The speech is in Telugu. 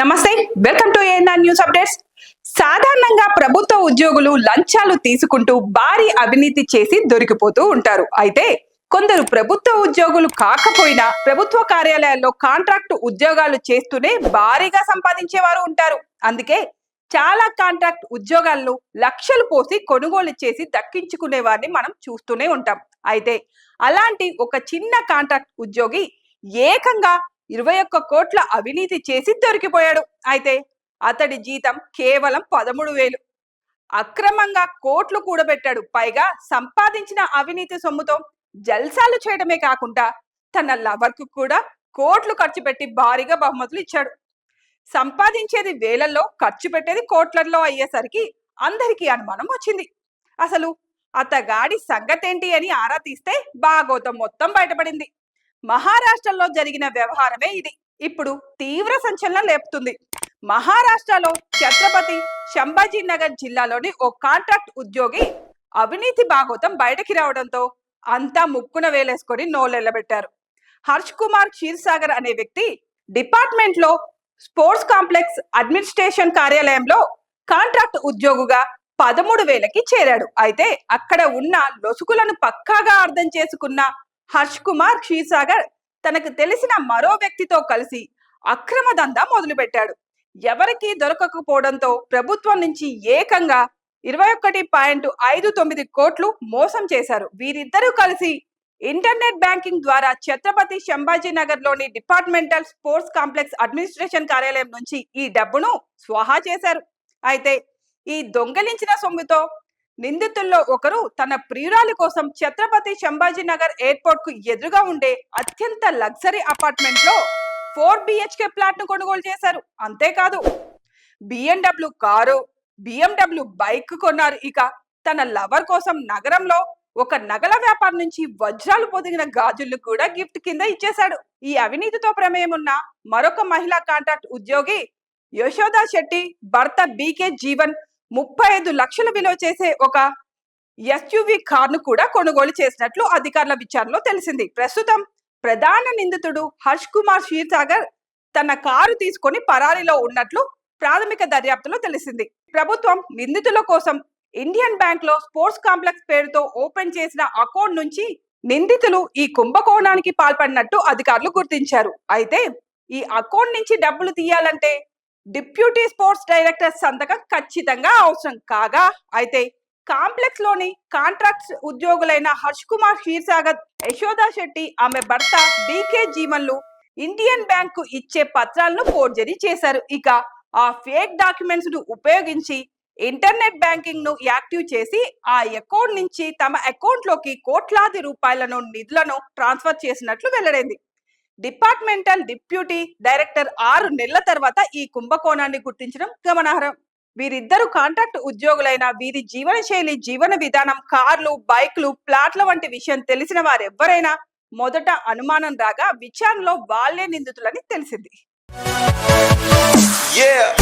నమస్తే welcome to ANR news updates సాధారణంగా ప్రభుత్వ ఉద్యోగులు లంచాలు తీసుకుంటూ భారీ అవినీతి చేసి దొరికిపోతూ ఉంటారు. అయితే కొందరు ప్రభుత్వ ఉద్యోగులు కాకపోయినా ప్రభుత్వ కార్యాలయాల్లో కాంట్రాక్ట్ ఉద్యోగాలు చేస్తూనే భారీగా సంపాదించేవారు ఉంటారు. అందుకే చాలా కాంట్రాక్ట్ ఉద్యోగాలను లక్షలు పోసి కొనుగోలు చేసి దక్కించుకునే వారిని మనం చూస్తూనే ఉంటాం. అయితే అలాంటి ఒక చిన్న కాంట్రాక్ట్ ఉద్యోగి ఏకంగా ఇరవై ఒక్క కోట్ల అవినీతి చేసి దొరికిపోయాడు. అయితే అతడి జీతం కేవలం పదమూడు వేలు. అక్రమంగా కోట్లు కూడబెట్టాడు. పైగా సంపాదించిన అవినీతి సొమ్ముతో జల్సాలు చేయడమే కాకుండా తన లవర్కు కూడా కోట్లు ఖర్చు పెట్టి భారీగా బహుమతులు ఇచ్చాడు. సంపాదించేది వేలల్లో ఖర్చు పెట్టేది కోట్లల్లో అయ్యేసరికి అందరికీ అనుమానం వచ్చింది. అసలు అతగాడి సంగతేంటి అని ఆరా తీస్తే భాగోతం మొత్తం బయటపడింది. మహారాష్ట్రలో జరిగిన వ్యవహారమే ఇది. ఇప్పుడు తీవ్ర సంచలనం లేపుతుంది. మహారాష్ట్రలో ఛత్రపతి శంభాజీ నగర్ జిల్లాలోని ఓ కాంట్రాక్ట్ ఉద్యోగి అవినీతి భాగోతం బయటకి రావడంతో అంతా ముక్కున వేలేసుకొని నోలెల్లబెట్టారు హర్ష్ కుమార్ క్షీర్సాగర్ అనే వ్యక్తి డిపార్ట్మెంట్లో స్పోర్ట్స్ కాంప్లెక్స్ అడ్మినిస్ట్రేషన్ కార్యాలయంలో కాంట్రాక్ట్ ఉద్యోగుగా పదమూడు వేలకి చేరాడు. అయితే అక్కడ ఉన్న లొసుగులను పక్కాగా అర్థం చేసుకున్న హర్ష్ కుమార్ క్షీర్సాగర్ తనకు తెలిసిన మరో వ్యక్తితో కలిసి అక్రమ దందా మొదలుపెట్టాడు. ఎవరికీ దొరకకపోవడంతో ప్రభుత్వం నుంచి ఏకంగా ఇరవై ఒకటి పాయింట్ ఐదు తొమ్మిది కోట్లు మోసం చేశారు. వీరిద్దరూ కలిసి ఇంటర్నెట్ బ్యాంకింగ్ ద్వారా ఛత్రపతి శంభాజీ నగర్లోని డిపార్ట్మెంటల్ స్పోర్ట్స్ కాంప్లెక్స్ అడ్మినిస్ట్రేషన్ కార్యాలయం నుంచి ఈ డబ్బును స్వాహా చేశారు. అయితే ఈ దొంగలించిన సొమ్ముతో నిందితుల్లో ఒకరు తన ప్రియురాలి కోసం ఛత్రపతి శంభాజీ నగర్ ఎయిర్పోర్ట్కు ఎదురుగా ఉండే అత్యంత లగ్జరీ అపార్ట్మెంట్లో ఫోర్ బిహెచ్కే ప్లాట్ను కొనుగోలు చేశారు. అంతేకాదు బిఎండబ్ల్యూ కారు బిఎండబ్ల్యూ బైక్ కొన్నారు. ఇక తన లవర్ కోసం నగరంలో ఒక నగల వ్యాపారం నుంచి వజ్రాలు పొదిగిన గాజులు కూడా గిఫ్ట్ కింద ఇచ్చేశాడు. ఈ అవినీతితో ప్రమేయం ఉన్న మరొక మహిళా కాంట్రాక్ట్ ఉద్యోగి యశోదా శెట్టి భర్త బీకే జీవన్ ముప్పై ఐదు లక్షల విలువ చేసే ఒక ఎస్యువి కార్ను కూడా కొనుగోలు చేసినట్లు అధికారుల విచారణలో తెలిసింది. ప్రస్తుతం ప్రధాన నిందితుడు హర్ష్ కుమార్ క్షీర్సాగర్ తన కారు తీసుకొని పరారీలో ఉన్నట్లు ప్రాథమిక దర్యాప్తులో తెలిసింది. ప్రభుత్వం నిందితుల కోసం ఇండియన్ బ్యాంక్లో స్పోర్ట్స్ కాంప్లెక్స్ పేరుతో ఓపెన్ చేసిన అకౌంట్ నుంచి నిందితులు ఈ కుంభకోణానికి పాల్పడినట్టు అధికారులు గుర్తించారు. అయితే ఈ అకౌంట్ నుంచి డబ్బులు తీయాలంటే డిప్యూటీ స్పోర్ట్స్ డైరెక్టర్ సంతకం ఖచ్చితంగా అవసరం. కాగా అయితే కాంప్లెక్స్లోని కాంట్రాక్ట్స్ ఉద్యోగులైన హర్ష్ కుమార్ క్షీర్సాగర్ యశోదా శెట్టి ఆమె భర్త బీకే జీవన్లు ఇండియన్ బ్యాంకు ఇచ్చే పత్రాలను ఫోర్జరీ చేశారు. ఇక ఆ ఫేక్ డాక్యుమెంట్స్ను ఉపయోగించి ఇంటర్నెట్ బ్యాంకింగ్ను యాక్టివ్ చేసి ఆ అకౌంట్ నుంచి తమ అకౌంట్లోకి కోట్లాది రూపాయలను నిధులను ట్రాన్స్ఫర్ చేసినట్లు వెల్లడైంది. డిపార్ట్మెంటల్ డిప్యూటీ డైరెక్టర్ ఆరు నెలల తర్వాత ఈ కుంభకోణాన్ని గుర్తించడం గమనార్హం వీరిద్దరు కాంట్రాక్ట్ ఉద్యోగులైన వీరి జీవన శైలి జీవన విధానం కార్లు బైక్లు ప్లాట్ల వంటి విషయం తెలిసిన వారెవ్వరైనా మొదట అనుమానం రాగా విచారణలో వాళ్ళే నిందితులని తెలిసింది Yeah.